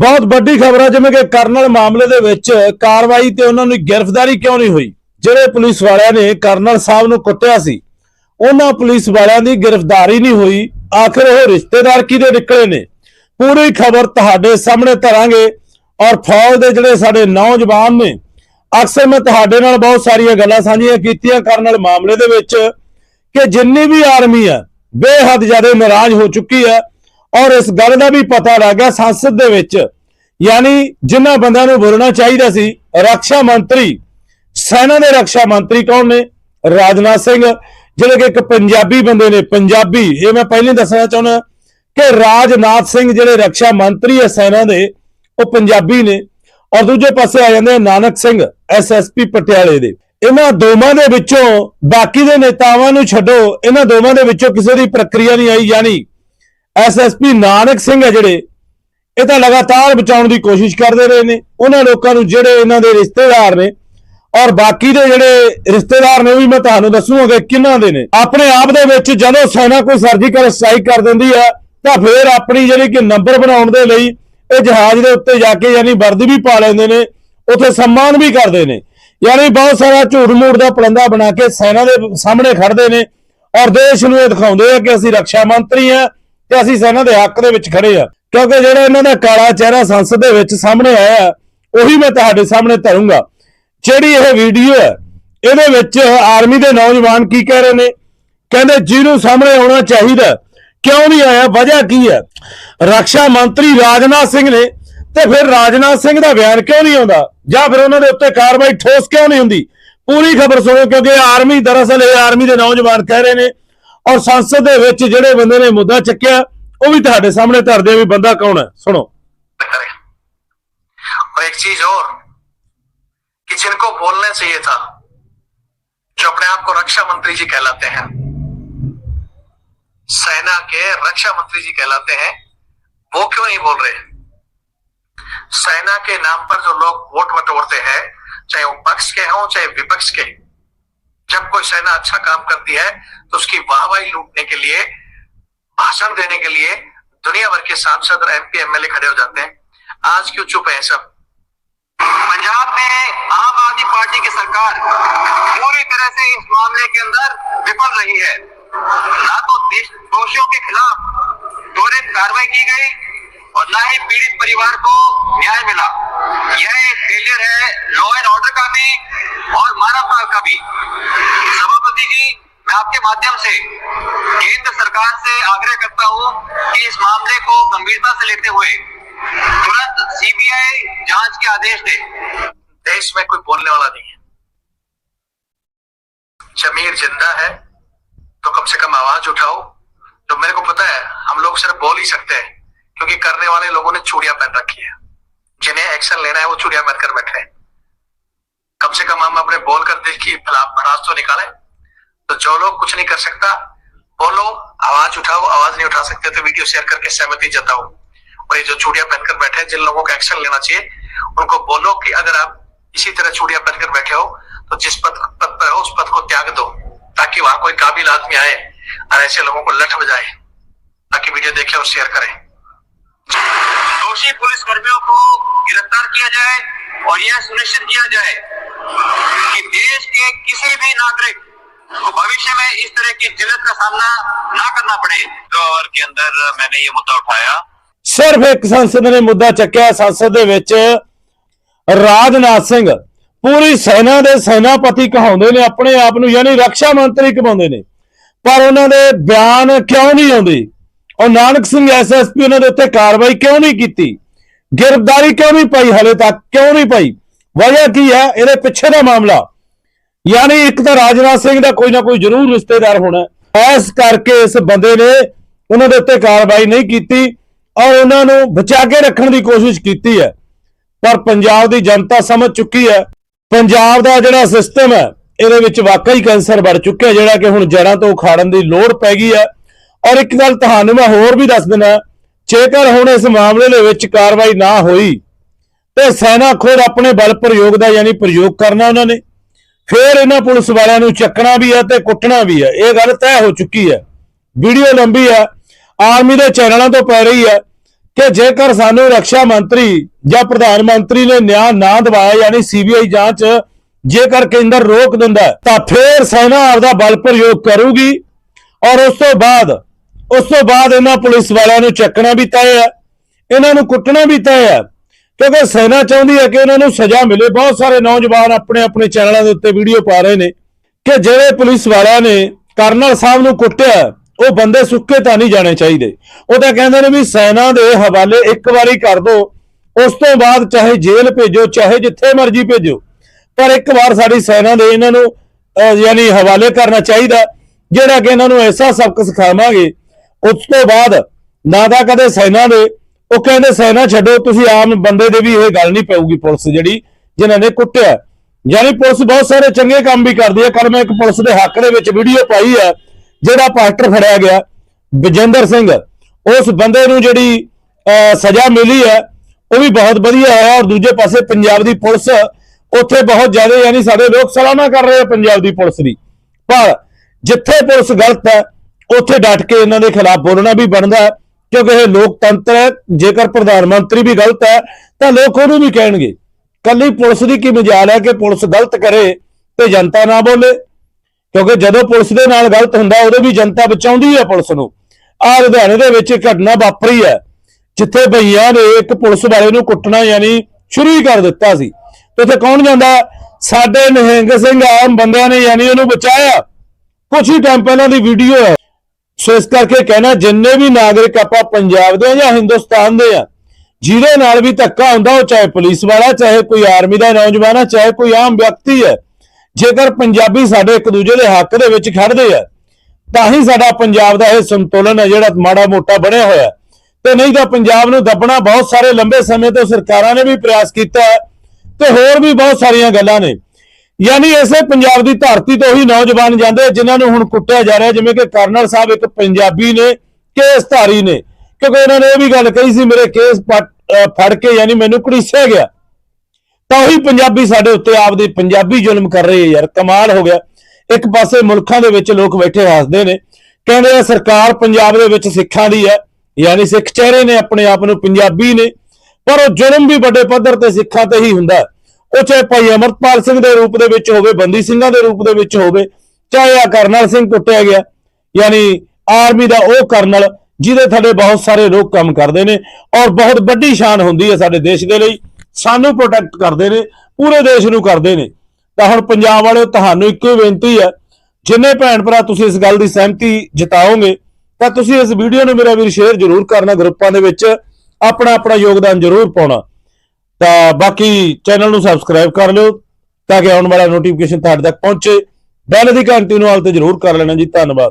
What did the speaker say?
ਬਹੁਤ ਵੱਡੀ ਖਬਰ ਹੈ ਜਿਵੇਂ ਕਿ ਕਰਨਲ ਮਾਮਲੇ ਦੇ ਵਿੱਚ ਕਾਰਵਾਈ ਤੇ ਉਹਨਾਂ ਨੂੰ ਗ੍ਰਿਫਤਾਰੀ ਕਿਉਂ ਨਹੀਂ ਹੋਈ? ਜਿਹੜੇ ਪੁਲਿਸ ਵਾਲਿਆਂ ਨੇ ਕਰਨਲ ਸਾਹਿਬ ਨੂੰ ਕੁੱਟਿਆ ਸੀ, ਉਹਨਾਂ ਪੁਲਿਸ ਵਾਲਿਆਂ ਦੀ ਗ੍ਰਿਫਤਾਰੀ ਨਹੀਂ ਹੋਈ। ਆਖਿਰ ਉਹ ਰਿਸ਼ਤੇਦਾਰ ਕਿਹਦੇ ਨਿਕਲੇ ਨੇ? ਪੂਰੀ ਖਬਰ ਤੁਹਾਡੇ ਸਾਹਮਣੇ ਧਰਾਂਗੇ ਔਰ ਫੌਜ ਦੇ ਜਿਹੜੇ ਸਾਡੇ ਨੌਜਵਾਨ ਨੇ, ਅਕਸਰ ਮੈਂ ਤੁਹਾਡੇ ਨਾਲ ਬਹੁਤ ਸਾਰੀਆਂ ਗੱਲਾਂ ਸਾਂਝੀਆਂ ਕੀਤੀਆਂ ਕਰਨ ਵਾਲੇ ਮਾਮਲੇ ਦੇ ਵਿੱਚ ਕਿ ਜਿੰਨੀ ਵੀ ਆਰਮੀ ਹੈ ਬੇਹੱਦ ਜ਼ਿਆਦਾ ਨਾਰਾਜ਼ ਹੋ ਚੁੱਕੀ ਹੈ ਔਰ ਇਸ ਗੱਲ ਦਾ ਵੀ ਪਤਾ ਲੱਗ ਗਿਆ ਸੰਸਦ ਦੇ ਵਿੱਚ, ਯਾਨੀ ਜਿਨ੍ਹਾਂ ਬੰਦਿਆਂ ਨੂੰ ਬੋਲਣਾ ਚਾਹੀਦਾ ਸੀ, ਰੱਖਿਆ ਮੰਤਰੀ, ਸੈਨਾ ਦੇ ਰੱਖਿਆ ਮੰਤਰੀ ਕੌਣ ਨੇ? ਰਾਜਨਾਥ ਸਿੰਘ, ਜਿਹੜੇ ਕਿ ਇੱਕ ਪੰਜਾਬੀ ਬੰਦੇ ਨੇ, ਪੰਜਾਬੀ, ਇਹ ਮੈਂ ਪਹਿਲਾਂ ਹੀ ਦੱਸਣਾ ਚਾਹੁੰਦਾ ਕਿ ਰਾਜਨਾਥ ਸਿੰਘ ਜਿਹੜੇ ਰੱਖਿਆ ਮੰਤਰੀ ਹੈ ਸੈਨਾ ਦੇ, ਉਹ ਪੰਜਾਬੀ ਨੇ। ਔਰ ਦੂਜੇ ਪਾਸੇ ਆ ਜਾਂਦੇ ਆ ਨਾਨਕ ਸਿੰਘ ਐਸਐਸਪੀ ਪਟਿਆਲੇ ਦੇ। ਇਹਨਾਂ ਦੋਵਾਂ ਦੇ ਵਿੱਚੋਂ ਬਾਕੀ ਦੇ ਨੇਤਾਵਾਂ ਨੂੰ ਛੱਡੋ, ਇਹਨਾਂ ਦੋਵਾਂ ਦੇ ਵਿੱਚੋਂ ਕਿਸੇ ਦੀ ਪ੍ਰਕਿਰਿਆ ਨਹੀਂ ਆਈ, ਯਾਨੀ ਐਸਐਸਪੀ ਨਾਨਕ ਸਿੰਘ ਹੈ ਜਿਹੜੇ, ਇਹ ਤਾਂ ਲਗਾਤਾਰ ਬਚਾਉਣ ਦੀ ਕੋਸ਼ਿਸ਼ ਕਰਦੇ ਰਹੇ ਨੇ, ਉਹਨਾਂ ਲੋਕਾਂ ਨੂੰ ਜਿਹੜੇ ਇਹਨਾਂ ਦੇ ਰਿਸ਼ਤੇਦਾਰ ਨੇ, ਔਰ ਬਾਕੀ ਦੇ ਜਿਹੜੇ ਰਿਸ਼ਤੇਦਾਰ ਨੇ ਉਹ ਵੀ ਮੈਂ ਤੁਹਾਨੂੰ ਦੱਸੂਗਾ ਕਿ ਕਿਹਨਾਂ ਦੇ ਨੇ। ਆਪਣੇ ਆਪ ਦੇ ਵਿੱਚ ਜਦੋਂ ਸੈਨਾ ਕੋਈ ਸਰਜੀਕਲ ਸਟ੍ਰਾਈਕ ਕਰ ਦਿੰਦੀ ਹੈ, ਤਾਂ ਫਿਰ ਆਪਣੀ ਜਿਹੜੀ ਕਿ ਨੰਬਰ ਬਣਾਉਣ ਦੇ ਲਈ ਇਹ ਜਹਾਜ਼ ਦੇ ਉੱਤੇ ਜਾ ਕੇ ਯਾਨੀ ਵਰਦੀ ਵੀ ਪਾ ਲੈਂਦੇ ਨੇ, ਉੱਥੇ ਸਨਮਾਨ ਵੀ ਕਰਦੇ ਨੇ। ਯਾਨੀ ਬਹੁਤ ਸਾਰਾ ਝੂਠ ਮੂਠ ਦਾ ਪਲੰਦਾ ਬਣਾ ਕੇ ਸੈਨਾ ਦੇ ਸਾਹਮਣੇ ਖੜਦੇ ਨੇ, ਔਰ ਦੇਸ਼ ਨੂੰ ਇਹ ਦਿਖਾਉਂਦੇ ਆ ਕਿ ਅਸੀਂ ਰੱਖਿਆ ਮੰਤਰੀ ਆ ਤੇ ਅਸੀਂ ਇਹਨਾਂ ਦੇ ਹੱਕ ਦੇ ਵਿੱਚ ਖੜੇ ਆ। ਕਿਉਂਕਿ ਜਿਹੜਾ ਇਹਨਾਂ ਦਾ ਕਾਲਾ ਚਿਹਰਾ ਸੰਸਦ ਦੇ ਵਿੱਚ ਸਾਹਮਣੇ ਆਇਆ ਉਹੀ ਮੈਂ ਤੁਹਾਡੇ ਸਾਹਮਣੇ ਧਰੂੰਗਾ। ਜਿਹੜੀ ਇਹ ਵੀਡੀਓ ਹੈ, ਇਹਦੇ ਵਿੱਚ ਆਰਮੀ ਦੇ ਨੌਜਵਾਨ ਕੀ ਕਹਿ ਰਹੇ ਨੇ? ਕਹਿੰਦੇ, ਜਿਹਨੂੰ ਸਾਹਮਣੇ ਆਉਣਾ ਚਾਹੀਦਾ ਕਿਉਂ ਨਹੀਂ ਆਇਆ? ਵਜ੍ਹਾ ਕੀ ਹੈ? ਰੱਖਿਆ ਮੰਤਰੀ ਰਾਜਨਾਥ ਸਿੰਘ ਨੇ, ਤੇ ਫਿਰ ਰਾਜਨਾਥ ਸਿੰਘ ਦਾ ਬਿਆਨ ਕਿਉਂ ਨਹੀਂ ਆਉਂਦਾ? ਜਾਂ ਫਿਰ ਉਹਨਾਂ ਦੇ ਉੱਤੇ ਕਾਰਵਾਈ ਠੋਸ ਕਿਉਂ ਨਹੀਂ ਹੁੰਦੀ? ਪੂਰੀ ਖਬਰ ਸੁਣੋ, ਕਿਉਂਕਿ ਆਰਮੀ, ਦਰਅਸਲ ਇਹ ਆਰਮੀ ਦੇ ਨੌਜਵਾਨ ਕਹਿ ਰਹੇ ਨੇ ਔਰ ਸੰਸਦ ਦੇ ਵਿੱਚ ਜਿਹੜੇ ਬੰਦੇ ਨੇ ਮੁੱਦਾ ਚੱਕਿਆ ਉਹ ਵੀ ਤੁਹਾਡੇ ਸਾਹਮਣੇ ਧਰਦੇ ਆ ਵੀ ਬੰਦਾ ਕੌਣ ਹੈ ਸੁਣੋ करें और एक चीज और कि जिनको बोलना चाहिए था जो अपने आप को रक्षा मंत्री जी कहलाते हैं सेना के रक्षा मंत्री जी कहलाते हैं वो क्यों नहीं बोल रहे सेना के नाम पर जो लोग वोट बटोरते हैं चाहे वो पक्ष के हों चाहे विपक्ष के जब कोई सेना अच्छा काम करती है तो उसकी वाहवाही लूटने के लिए, भाषण देने के लिए दुनिया भर के सांसद और एमपी एमएलए खड़े हो जाते हैं। आज क्यों चुप है सब? पंजाब में आम आदमी पार्टी की सरकार पूरी तरह से इस मामले के अंदर विफल रही है। ना तो दोषियों के खिलाफ त्वरित कार्रवाई की गई और ना ही पीड़ित परिवार को न्याय मिला। यह एक फेलियर है लॉ एंड ऑर्डर का भी और मानवता का भी। सभापति जी, मैं आपके माध्यम से केंद्र सरकार से आग्रह करता हूँ कि इस मामले को गंभीरता से लेते हुए तुरंत सीबीआई जाँच के आदेश दे। देश में कोई बोलने वाला नहीं है। जमीर ज़िंदा है तो कम से कम आवाज़ उठाओ। तो मेरे को पता है, हम लोग सिर्फ़ बोल ही सकते हैं, क्योंकि करने वाले लोगों ने चूड़ियाँ पहन रखी है। जिन्हें एक्शन लेना है, वो चूड़ियाँ पहनकर बैठे कम से कम हम अपने बोल कर दिल की तो निकालें। तो जो लोग कुछ नहीं कर सकता बोलो आवाज़ उठाओ, आवाज़ नहीं उठा सकते तो वीडियो शेयर करके सहमति जताओ। और ये जो चूड़ियाँ पहनकर बैठे जिन लोगों को एक्शन लेना चाहिए, उनको बोलो कि अगर आप इसी तरह चूड़ियाँ पहनकर बैठे हो तो जिस पद पद पर हो, उस पद को त्याग दो, ताकि वहाँ कोई काबिल आदमी आए और ऐसे लोगों को लठ बजाए, ताकि वीडियो देखे और शेयर करें। दोषी पुलिस कर्मियों को गिरफ्तार किया जाए और यह सुनिश्चित किया जाए कि देश के किसी भी नागरिक को भविष्य में इस तरह की जिल्लत का सामना ना करना पड़े दो ओवर के अंदर मैंने ये मुद्दा उठाया ਸਿਰਫ ਇੱਕ ਸੰਸਦ ਨੇ ਮੁੱਦਾ ਚੱਕਿਆ ਸੰਸਦ ਦੇ ਵਿੱਚ ਰਾਜਨਾਥ ਸਿੰਘ ਪੂਰੀ ਸੈਨਾ ਦੇ ਸੈਨਾਪਤੀ ਕਹਾਉਂਦੇ ਨੇ ਆਪਣੇ ਆਪ ਨੂੰ ਯਾਨੀ ਰੱਖਿਆ ਮੰਤਰੀ ਕਹਾਉਂਦੇ ਨੇ ਪਰ ਉਹਨਾਂ ਦੇ ਬਿਆਨ ਕਿਉਂ ਨਹੀਂ ਆਉਂਦੇ ਔਰ ਨਾਨਕ ਸਿੰਘ ਐਸਐਸਪੀ ਉਹਨਾਂ ਦੇ ਉੱਤੇ ਕਾਰਵਾਈ ਕਿਉਂ ਨਹੀਂ ਕੀਤੀ? ਗ੍ਰਿਫਤਾਰੀ ਕਿਉਂ ਨਹੀਂ ਪਾਈ ਹਲੇ ਤੱਕ? ਕਿਉਂ ਨਹੀਂ ਪਾਈ? ਵਜ੍ਹਾ ਕੀ ਹੈ? ਇਹਦੇ ਪਿੱਛੇ ਦਾ ਮਾਮਲਾ। ਯਾਨੀ ਇੱਕ ਤਾਂ ਰਾਜਨਾਥ ਸਿੰਘ ਦਾ ਕੋਈ ਨਾ ਕੋਈ ਜ਼ਰੂਰ ਰਿਸ਼ਤੇਦਾਰ ਹੋਣਾ। ਐਸ ਕਰਕੇ ਇਸ ਬੰਦੇ ਨੇ ਉਹਨਾਂ ਦੇ ਉੱਤੇ ਕਾਰਵਾਈ ਨਹੀਂ ਕੀਤੀ ਔਰ ਉਹਨਾਂ ਨੂੰ ਬਚਾ ਕੇ ਰੱਖਣ ਦੀ ਕੋਸ਼ਿਸ਼ ਕੀਤੀ ਹੈ। ਪਰ ਪੰਜਾਬ ਦੀ ਜਨਤਾ ਸਮਝ ਚੁੱਕੀ ਹੈ। ਪੰਜਾਬ ਦਾ ਜਿਹੜਾ ਸਿਸਟਮ ਹੈ, ਇਹਦੇ ਵਿੱਚ ਵਾਕਈ ਕੈਂਸਰ ਵੜ ਚੁੱਕਿਆ, ਜਿਹੜਾ ਕਿ ਹੁਣ ਜੜਾਂ ਤੋਂ ਉਖਾੜਨ ਦੀ ਲੋੜ ਪੈ ਗਈ ਹੈ। ਔਰ ਇੱਕ ਗੱਲ ਤੁਹਾਨੂੰ ਮੈਂ ਹੋਰ ਵੀ ਦੱਸ ਦਿੰਦਾ, ਜੇਕਰ ਹੁਣ ਇਸ ਮਾਮਲੇ ਦੇ ਵਿੱਚ ਕਾਰਵਾਈ ਨਾ ਹੋਈ, ਤੇ ਸੈਨਾ ਖੁਦ ਆਪਣੇ ਬਲ ਪ੍ਰਯੋਗ ਦਾ ਯਾਨੀ ਪ੍ਰਯੋਗ ਕਰਨਾ ਉਹਨਾਂ ਨੇ, ਫਿਰ ਇਹਨਾਂ ਪੁਲਿਸ ਵਾਲਿਆਂ ਨੂੰ ਚੱਕਣਾ ਵੀ ਹੈ ਤੇ ਕੁੱਟਣਾ ਵੀ ਹੈ। ਇਹ ਗੱਲ ਤੈਅ ਹੋ ਚੁੱਕੀ ਹੈ। ਵੀਡੀਓ ਲੰਬੀ ਹੈ। ਆਰਮੀ ਦੇ ਚੈਨਲਾਂ ਤੋਂ ਪੈ ਰਹੀ ਹੈ ਕਿ ਜੇਕਰ ਸਾਨੂੰ ਰੱਖਿਆ ਮੰਤਰੀ ਜਾਂ ਪ੍ਰਧਾਨ ਮੰਤਰੀ ਨੇ ਨਿਆਂ ਨਾ ਦਿਵਾਇਆ, ਯਾਨੀ ਸੀਬੀਆਈ ਜਾਂਚ ਜੇਕਰ ਕੇਂਦਰ ਰੋਕ ਦਿੰਦਾ ਤਾਂ ਫਿਰ ਸੈਨਾ ਆਪਦਾ ਬਲ ਪ੍ਰਯੋਗ ਕਰੂਗੀ। ਔਰ ਉਸ ਤੋਂ ਬਾਅਦ ਉਸ ਤੋਂ ਬਾਅਦ ਇਹਨਾਂ ਪੁਲਿਸ ਵਾਲਿਆਂ ਨੂੰ ਚੱਕਣਾ ਵੀ ਤੈਅ ਹੈ, ਇਹਨਾਂ ਨੂੰ ਕੁੱਟਣਾ ਵੀ ਤੈਅ ਹੈ, ਕਿਉਂਕਿ ਸੈਨਾ ਚਾਹੁੰਦੀ ਹੈ ਕਿ ਇਹਨਾਂ ਨੂੰ ਸਜ਼ਾ ਮਿਲੇ। ਬਹੁਤ ਸਾਰੇ ਨੌਜਵਾਨ ਆਪਣੇ ਆਪਣੇ ਚੈਨਲਾਂ ਦੇ ਉੱਤੇ ਵੀਡੀਓ ਪਾ ਰਹੇ ਨੇ ਕਿ ਜਿਹੜੇ ਪੁਲਿਸ ਵਾਲਿਆਂ ਨੇ ਕਰਨਲ ਸਾਹਿਬ ਨੂੰ ਕੁੱਟਿਆ, ਉਹ ਬੰਦੇ ਸੁੱਕੇ ਤਾਂ ਨਹੀਂ ਜਾਣੇ ਚਾਹੀਦੇ। ਉਹ ਤਾਂ ਕਹਿੰਦੇ ਨੇ ਵੀ ਸੈਨਾ ਦੇ ਹਵਾਲੇ ਇੱਕ ਵਾਰੀ ਕਰ ਦਿਓ ਉਸ ਤੋਂ ਬਾਅਦ ਚਾਹੇ ਜੇਲ੍ਹ ਭੇਜੋ, ਚਾਹੇ ਜਿੱਥੇ ਮਰਜ਼ੀ ਭੇਜੋ, ਪਰ ਇੱਕ ਵਾਰ ਸਾਡੀ ਸੈਨਾ ਦੇ ਇਹਨਾਂ ਨੂੰ ਯਾਨੀ ਹਵਾਲੇ ਕਰਨਾ ਚਾਹੀਦਾ, ਜਿਹੜਾ ਕਿ ਇਹਨਾਂ ਨੂੰ ਐਸਾ ਸਬਕ ਸਿਖਾਵਾਂਗੇ ਉਸ ਤੋਂ ਬਾਅਦ ਨਾ ਤਾਂ ਕਦੇ ਸੈਨਾ ਦੇ ਉਹ ਕਹਿੰਦੇ ਸੈਨਾ ਛੱਡੋ ਤੁਸੀਂ ਆਮ ਬੰਦੇ ਦੇ ਵੀ ਇਹ ਗੱਲ ਨਹੀਂ ਪਊਗੀ ਪੁਲਿਸ ਜਿਹੜੀ ਜਿਨ੍ਹਾਂ ਨੇ ਕੁੱਟਿਆ। ਯਾਨੀ ਪੁਲਿਸ ਬਹੁਤ ਸਾਰੇ ਚੰਗੇ ਕੰਮ ਵੀ ਕਰਦੀ ਹੈ ਕੱਲ ਮੈਂ ਇੱਕ ਪੁਲਿਸ ਦੇ ਹੱਕ ਦੇ ਵਿੱਚ ਵੀਡੀਓ ਪਾਈ ਹੈ ਜਿਹੜਾ ਪਾਸਟਰ ਫੜਿਆ ਗਿਆ ਵਿਜੇਂਦਰ ਸਿੰਘ। ਉਸ ਬੰਦੇ ਨੂੰ ਜਿਹੜੀ ਅਹ, ਸਜ਼ਾ ਮਿਲੀ ਹੈ ਉਹ ਵੀ ਬਹੁਤ ਵਧੀਆ ਹੋਇਆ ਔਰ ਦੂਜੇ ਪਾਸੇ ਪੰਜਾਬ ਦੀ ਪੁਲਿਸ ਉੱਥੇ ਬਹੁਤ ਜ਼ਿਆਦਾ ਯਾਨੀ ਸਾਡੇ ਲੋਕ ਸਲਾਨਾ ਕਰ ਰਹੇ ਆ ਪੰਜਾਬ ਦੀ ਪੁਲਿਸ ਦੀ। ਪਰ ਜਿੱਥੇ ਪੁਲਿਸ ਗਲਤ ਹੈ ਉੱਥੇ ਡਟ ਕੇ ਇਹਨਾਂ ਦੇ ਖਿਲਾਫ ਬੋਲਣਾ ਵੀ ਬਣਦਾ ਕਿਉਂਕਿ ਇਹ ਲੋਕਤੰਤਰ ਹੈ, ਜੇਕਰ ਪ੍ਰਧਾਨ ਮੰਤਰੀ ਵੀ ਗਲਤ ਹੈ, ਤਾਂ ਲੋਕ ਉਹਨੂੰ ਵੀ ਕਹਿਣਗੇ। ਕੱਲੀ ਪੁਲਿਸ ਦੀ ਕੀ ਮਜਾਲ ਹੈ ਕਿ ਪੁਲਿਸ ਗਲਤ ਕਰੇ ਤੇ ਜਨਤਾ ਨਾ ਬੋਲੇ? ਕਿਉਂਕਿ ਜਦੋਂ ਪੁਲਿਸ ਦੇ ਨਾਲ ਗਲਤ ਹੁੰਦਾ, ਉਦੋਂ ਵੀ ਜਨਤਾ ਬਚਾਉਂਦੀ ਹੈ ਪੁਲਿਸ ਨੂੰ। ਆਹ ਲੁਧਿਆਣੇ ਦੇ ਵਿੱਚ ਘਟਨਾ ਵਾਪਰੀ ਹੈ, ਜਿੱਥੇ ਭਈਆਂ ਨੇ ਇੱਕ ਪੁਲਿਸ ਵਾਲੇ ਨੂੰ ਕੁੱਟਣਾ ਯਾਨੀ ਸ਼ੁਰੂ ਹੀ ਕਰ ਦਿੱਤਾ ਸੀ। ਤੇ ਉੱਥੇ ਕੌਣ ਜਾਂਦਾ? ਸਾਡੇ ਨਿਹੰਗ ਸਿੰਘ ਆਮ ਬੰਦਿਆਂ ਨੇ ਯਾਨੀ ਉਹਨੂੰ ਬਚਾਇਆ। ਕੁਝ ਹੀ ਟਾਈਮ ਪਹਿਲਾਂ ਦੀ ਵੀਡੀਓ ਹੈ। ਸੋ ਇਸ ਕਰਕੇ ਕਹਿਣਾ, ਜਿੰਨੇ ਵੀ ਨਾਗਰਿਕ ਆਪਾਂ ਪੰਜਾਬ ਦੇ ਆ ਜਾਂ ਹਿੰਦੁਸਤਾਨ ਦੇ ਆ, ਜਿਹਦੇ ਨਾਲ ਵੀ ਧੱਕਾ ਹੁੰਦਾ, ਉਹ ਚਾਹੇ ਪੁਲਿਸ ਵਾਲਾ, ਚਾਹੇ ਕੋਈ ਆਰਮੀ ਦਾ ਨੌਜਵਾਨ ਆ, ਚਾਹੇ ਕੋਈ ਆਮ ਵਿਅਕਤੀ ਹੈ ਜੇਕਰ ਪੰਜਾਬੀ ਸਾਡੇ ਇੱਕ ਦੂਜੇ ਦੇ ਹੱਕ ਦੇ ਵਿੱਚ ਖੜਦੇ ਆ, ਤਾਂ ਹੀ ਸਾਡਾ ਪੰਜਾਬ ਦਾ ਇਹ ਸੰਤੁਲਨ ਹੈ ਜਿਹੜਾ ਮਾੜਾ ਮੋਟਾ ਬਣਿਆ ਹੋਇਆ ਹੈ। ਤੇ ਨਹੀਂ ਤਾਂ ਪੰਜਾਬ ਨੂੰ ਦੱਬਣਾ ਬਹੁਤ ਸਾਰੇ ਲੰਬੇ ਸਮੇਂ ਤੋਂ ਸਰਕਾਰਾਂ ਨੇ ਵੀ ਪ੍ਰਯਾਸ ਕੀਤਾ ਹੈ, ਤੇ ਹੋਰ ਵੀ ਬਹੁਤ ਸਾਰੀਆਂ ਗੱਲਾਂ ਨੇ ਯਾਨੀ ਇਸੇ ਪੰਜਾਬ ਦੀ ਧਰਤੀ ਤੋਂ ਹੀ ਨੌਜਵਾਨ ਜਾਂਦੇ, ਜਿਨ੍ਹਾਂ ਨੂੰ ਹੁਣ ਕੁੱਟਿਆ ਜਾ ਰਿਹਾ, ਜਿਵੇਂ ਕਿ ਕਰਨਲ ਸਾਹਿਬ ਇੱਕ ਪੰਜਾਬੀ ਨੇ ਕੇਸ ਧਾਰੀ ਨੇ। ਕਿਉਂਕਿ ਉਹਨਾਂ ਨੇ ਇਹ ਵੀ ਗੱਲ ਕਹੀ ਸੀ, ਮੇਰੇ ਕੇਸ ਪੱਟ- ਫੜ ਕੇ ਯਾਨੀ ਮੈਨੂੰ ਘੜੀਸਿਆ ਗਿਆ। ਤਾਂ ਉਹੀ ਪੰਜਾਬੀ ਸਾਡੇ ਉੱਤੇ ਆਪਦੇ ਪੰਜਾਬੀ ਜ਼ੁਲਮ ਕਰ ਰਹੇ ਆ ਯਾਰ, ਕਮਾਲ ਹੋ ਗਿਆ। ਇੱਕ ਪਾਸੇ ਮੁਲਕਾਂ ਦੇ ਵਿੱਚ ਲੋਕ ਬੈਠੇ ਹੱਸਦੇ ਨੇ, ਕਹਿੰਦੇ ਆ ਸਰਕਾਰ ਪੰਜਾਬ ਦੇ ਵਿੱਚ ਸਿੱਖਾਂ ਦੀ ਹੈ, ਯਾਨੀ ਸਿੱਖ ਚਿਹਰੇ ਨੇ, ਆਪਣੇ ਆਪ ਨੂੰ ਪੰਜਾਬੀ ਨੇ। ਪਰ ਉਹ ਜ਼ੁਲਮ ਵੀ ਵੱਡੇ ਪੱਧਰ ਤੇ ਸਿੱਖਾਂ ਤੇ ਹੀ ਹੁੰਦਾ। ਹੈ। ਉਹ ਚਾਹੇ ਭਾਈ ਅਮਰਪਾਲ ਸਿੰਘ ਦੇ ਰੂਪ ਦੇ ਵਿੱਚ ਹੋਵੇ, ਬੰਦੀ ਸਿੰਘਾਂ ਦੇ ਰੂਪ ਦੇ ਵਿੱਚ ਹੋਵੇ, ਚਾਹੇ ਆ ਕਰਨਲ ਸਿੰਘ ਕੁੱਟਿਆ ਗਿਆ, ਯਾਨੀ ਆਰਮੀ ਦਾ ਉਹ ਕਰਨਲ ਜਿਹਦੇ ਥੱਲੇ ਬਹੁਤ ਸਾਰੇ ਲੋਕ ਕੰਮ ਕਰਦੇ ਨੇ ਔਰ ਬਹੁਤ ਵੱਡੀ ਸ਼ਾਨ ਹੁੰਦੀ ਹੈ ਸਾਡੇ ਦੇਸ਼ ਦੇ ਲਈ, ਸਾਨੂੰ ਪ੍ਰੋਟੈਕਟ ਕਰਦੇ ਨੇ, ਪੂਰੇ ਦੇਸ਼ ਨੂੰ ਕਰਦੇ ਨੇ। ਤਾਂ ਹੁਣ ਪੰਜਾਬ ਵਾਲਿਓ, ਤੁਹਾਨੂੰ ਇੱਕੋ ਹੀ ਬੇਨਤੀ ਹੈ, ਜਿੰਨੇ ਭੈਣ ਭਰਾ ਤੁਸੀਂ ਇਸ ਗੱਲ ਦੀ ਸਹਿਮਤੀ ਜਤਾਓਗੇ, ਤਾਂ ਤੁਸੀਂ ਇਸ ਵੀਡੀਓ ਨੂੰ ਮੇਰਾ ਵੀਰ ਸ਼ੇਅਰ ਜ਼ਰੂਰ ਕਰਨਾ ਗਰੁੱਪਾਂ ਦੇ ਵਿੱਚ ਆਪਣਾ ਆਪਣਾ ਯੋਗਦਾਨ ਜ਼ਰੂਰ ਪਾਉਣਾ। ਤਾਂ ਬਾਕੀ ਚੈਨਲ ਨੂੰ ਸਬਸਕ੍ਰਾਈਬ ਕਰ ਲਿਓ ਤਾਂ ਕਿ ਆਉਣ ਵਾਲਾ ਨੋਟੀਫਿਕੇਸ਼ਨ ਤੁਹਾਡੇ ਤੱਕ ਪਹੁੰਚੇ। ਬੈਲ ਦੀ ਘੰਟੀ ਨੂੰ ਹਾਲ ਤੇ ਜ਼ਰੂਰ ਕਰ ਲੈਣਾ ਜੀ। ਧੰਨਵਾਦ।